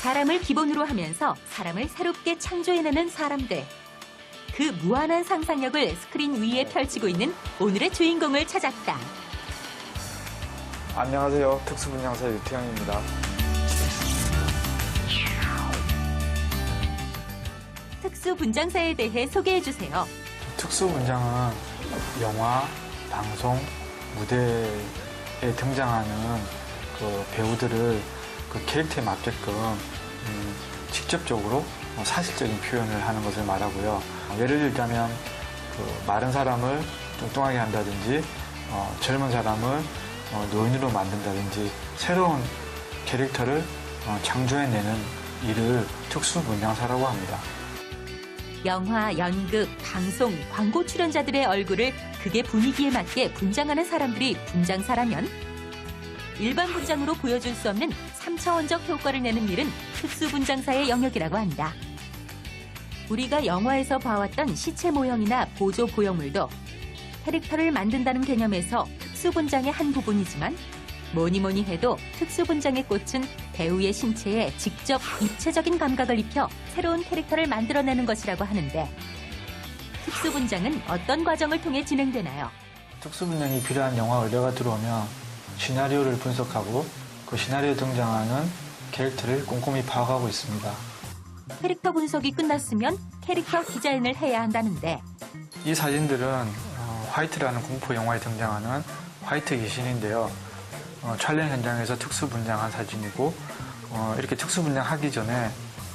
사람을 기본으로 하면서 사람을 새롭게 창조해내는 사람들. 그 무한한 상상력을 스크린 위에 펼치고 있는 오늘의 주인공을 찾았다. 안녕하세요. 특수분양사 유태영입니다. 특수분장사에 대해 소개해주세요. 특수분장은 영화, 방송, 무대 등장하는 그 배우들을 그 캐릭터에 맞게끔 음, 직접적으로 어, 사실적인 표현을 하는 것을 말하고요. 어, 예를 들자면 그 마른 사람을 뚱뚱하게 한다든지 어, 젊은 사람을 어, 노인으로 만든다든지 새로운 캐릭터를 어, 창조해내는 일을 특수분장사라고 합니다. 영화, 연극, 방송, 광고 출연자들의 얼굴을 극의 분위기에 맞게 분장하는 사람들이 분장사라면 일반 분장으로 보여줄 수 없는 3차원적 효과를 내는 일은 특수 분장사의 영역이라고 한다. 우리가 영화에서 봐왔던 시체 모형이나 보조 보형물도 캐릭터를 만든다는 개념에서 특수 분장의 한 부분이지만 뭐니 뭐니 해도 특수분장의 꽃은 배우의 신체에 직접 입체적인 감각을 입혀 새로운 캐릭터를 만들어내는 것이라고 하는데 특수분장은 어떤 과정을 통해 진행되나요? 특수분량이 필요한 영화 의뢰가 들어오면 시나리오를 분석하고 그 시나리오에 등장하는 캐릭터를 꼼꼼히 파악하고 있습니다. 캐릭터 분석이 끝났으면 캐릭터 디자인을 해야 한다는데 이 사진들은 어, 화이트라는 공포 영화에 등장하는 화이트 귀신인데요. 어, 촬영 현장에서 특수 분장한 사진이고 어, 이렇게 특수 분장하기 전에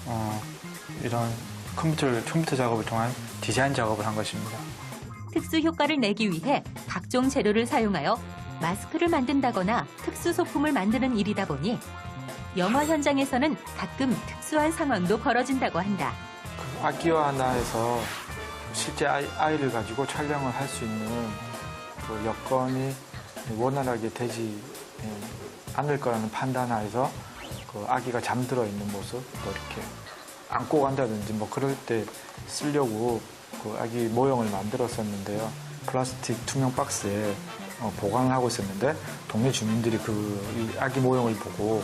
어, 이런 컴퓨터 컴퓨터 작업을 통한 디자인 작업을 한 것입니다. 특수 효과를 내기 위해 각종 재료를 사용하여 마스크를 만든다거나 특수 소품을 만드는 일이다 보니 영화 현장에서는 가끔 특수한 상황도 벌어진다고 한다. 그 악기와 하나에서 실제 아이, 아이를 가지고 촬영을 할 수 있는 그 여건이 원활하게 되지 예, 않을 거라는 판단하에서 그 아기가 잠들어 있는 모습 뭐 이렇게 안고 간다든지 뭐 그럴 때 쓰려고 그 아기 모형을 만들었었는데요. 플라스틱 투명 박스에 어, 보관을 하고 있었는데 동네 주민들이 그이 아기 모형을 보고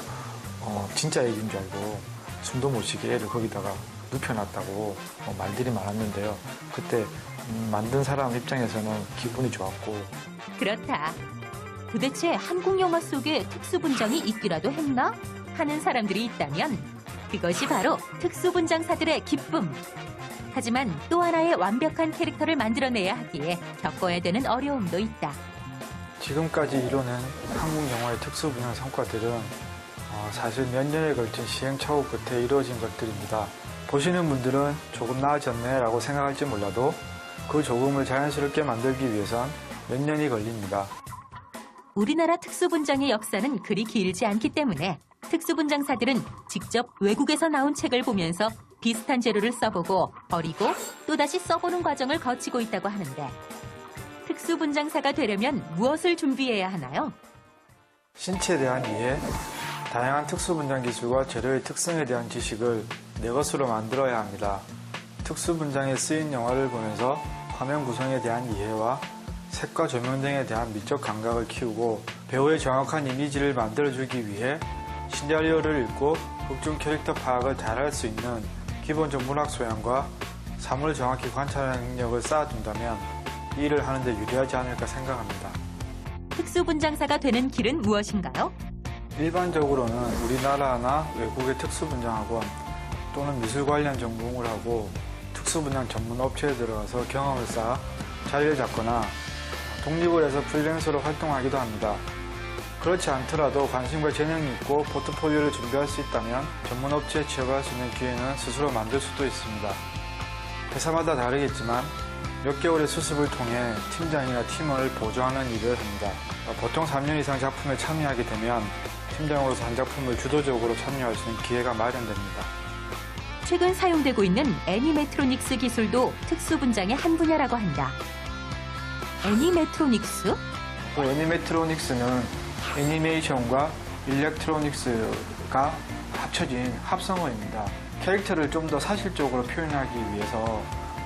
어, 진짜 애기인 줄 알고 숨도 못 쉬게 애를 거기다가 눕혀놨다고 어, 말들이 많았는데요. 그때 음, 만든 사람 입장에서는 기분이 좋았고 그렇다. 도대체 한국 영화 속에 특수 분장이 있기라도 했나? 하는 사람들이 있다면 그것이 바로 특수 분장사들의 기쁨. 하지만 또 하나의 완벽한 캐릭터를 만들어내야 하기에 겪어야 되는 어려움도 있다. 지금까지 이뤄낸 한국 영화의 특수 분야 성과들은 어, 사실 몇 년에 걸친 시행착오 끝에 이루어진 것들입니다. 보시는 분들은 조금 나아졌네 라고 생각할지 몰라도 그 조금을 자연스럽게 만들기 위해선 몇 년이 걸립니다. 우리나라 특수분장의 역사는 그리 길지 않기 때문에 특수분장사들은 직접 외국에서 나온 책을 보면서 비슷한 재료를 써보고 버리고 또다시 써보는 과정을 거치고 있다고 하는데 특수분장사가 되려면 무엇을 준비해야 하나요? 신체에 대한 이해, 다양한 특수분장 기술과 재료의 특성에 대한 지식을 내 것으로 만들어야 합니다. 특수분장에 쓰인 영화를 보면서 화면 구성에 대한 이해와 색과 조명 등에 대한 미적 감각을 키우고 배우의 정확한 이미지를 만들어주기 위해 시나리오를 읽고 극중 캐릭터 파악을 잘 할 수 있는 기본적 문학 소양과 사물을 정확히 관찰하는 능력을 쌓아둔다면 이 일을 하는데 유리하지 않을까 생각합니다. 특수분장사가 되는 길은 무엇인가요? 일반적으로는 우리나라나 외국의 특수분장학원 또는 미술 관련 전공을 하고 특수분장 전문 업체에 들어가서 경험을 쌓아 자리를 잡거나 독립을 해서 프리랜서로 활동하기도 합니다. 그렇지 않더라도 관심과 재능이 있고 포트폴리오를 준비할 수 있다면 전문 업체에 취업할 수 있는 기회는 스스로 만들 수도 있습니다. 회사마다 다르겠지만 몇 개월의 수습을 통해 팀장이나 팀원을 보조하는 일을 합니다. 보통 3년 이상 작품에 참여하게 되면 팀장으로서 한 작품을 주도적으로 참여할 수 있는 기회가 마련됩니다. 최근 사용되고 있는 애니메트로닉스 기술도 특수 분장의 한 분야라고 한다. 애니메트로닉스? 그 애니메트로닉스는 애니메이션과 일렉트로닉스가 합쳐진 합성어입니다. 캐릭터를 좀 더 사실적으로 표현하기 위해서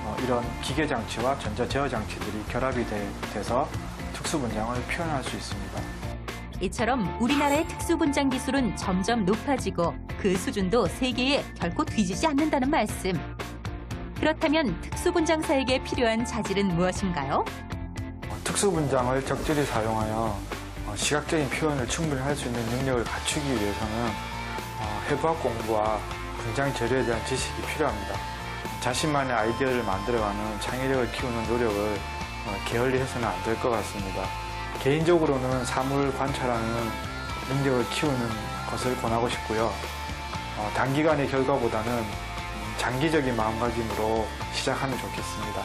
어, 이런 기계 장치와 전자 제어 장치들이 결합이 돼, 서 특수 분장을 표현할 수 있습니다. 이처럼 우리나라의 특수 분장 기술은 점점 높아지고 그 수준도 세계에 결코 뒤지지 않는다는 말씀. 그렇다면 특수 분장사에게 필요한 자질은 무엇인가요? 어, 특수분장을 적절히 사용하여 어, 시각적인 표현을 충분히 할 수 있는 능력을 갖추기 위해서는 어, 해부학 공부와 분장 재료에 대한 지식이 필요합니다. 자신만의 아이디어를 만들어가는 창의력을 키우는 노력을 어, 게을리 해서는 안 될 것 같습니다. 개인적으로는 사물 관찰하는 능력을 키우는 것을 권하고 싶고요. 어, 단기간의 결과보다는 음, 장기적인 마음가짐으로 시작하면 좋겠습니다.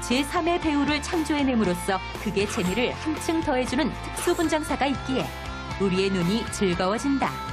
제3의 배우를 창조해냄으로써 그게 재미를 한층 더해주는 특수 분장사가 있기에 우리의 눈이 즐거워진다.